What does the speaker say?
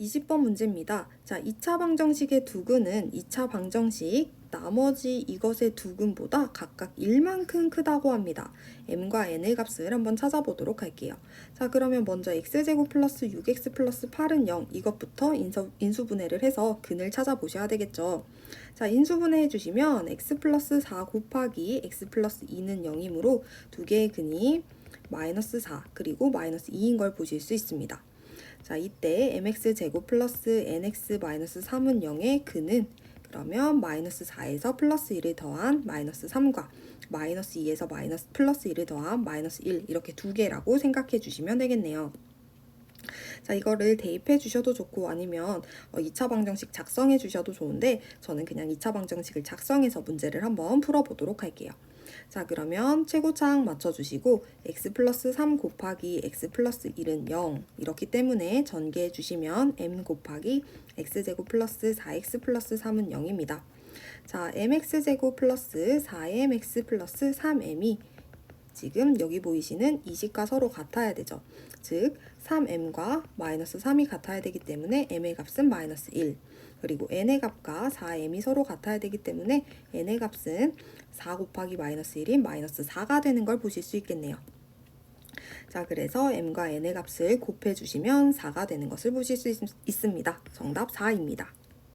20번 문제입니다. 자, 2차 방정식의 두근은 2차 방정식 나머지 이것의 두근보다 각각 1만큼 크다고 합니다. m과 n의 값을 한번 찾아보도록 할게요. 자, 그러면 먼저 x제곱 플러스 6x 플러스 8은 0 이것부터 인수, 인수분해를 해서 근을 찾아보셔야 되겠죠. 자, 인수분해 해 주시면 x 플러스 4 곱하기 x 플러스 2는 0이므로 두 개의 근이 마이너스 4 그리고 마이너스 2인 걸 보실 수 있습니다. 자, 이때 mx 제곱 플러스 nx 마이너스 3은 0의 근은 그러면 마이너스 4에서 플러스 1을 더한 마이너스 3과 마이너스 2에서 마이너스 플러스 1을 더한 마이너스 1 이렇게 두 개라고 생각해 주시면 되겠네요. 자, 이거를 대입해 주셔도 좋고 아니면 어, 2차 방정식 작성해 주셔도 좋은데 저는 그냥 2차 방정식을 작성해서 문제를 한번 풀어보도록 할게요. 자, 그러면 최고차항 맞춰주시고 x 플러스 3 곱하기 x 플러스 1은 0 이렇기 때문에 전개해 주시면 m 곱하기 x제곱 플러스 4x 플러스 3은 0입니다. 자, mx제곱 플러스 4mx 플러스 3m이 지금 여기 보이시는 이 식과 서로 같아야 되죠. 즉 3m과 마이너스 3이 같아야 되기 때문에 m의 값은 마이너스 1 그리고 n의 값과 4m이 서로 같아야 되기 때문에 n의 값은 4 곱하기 마이너스 1인 마이너스 4가 되는 걸 보실 수 있겠네요. 자, 그래서 m과 n의 값을 곱해 주시면 4가 되는 것을 보실 수 있, 있습니다. 정답 4입니다.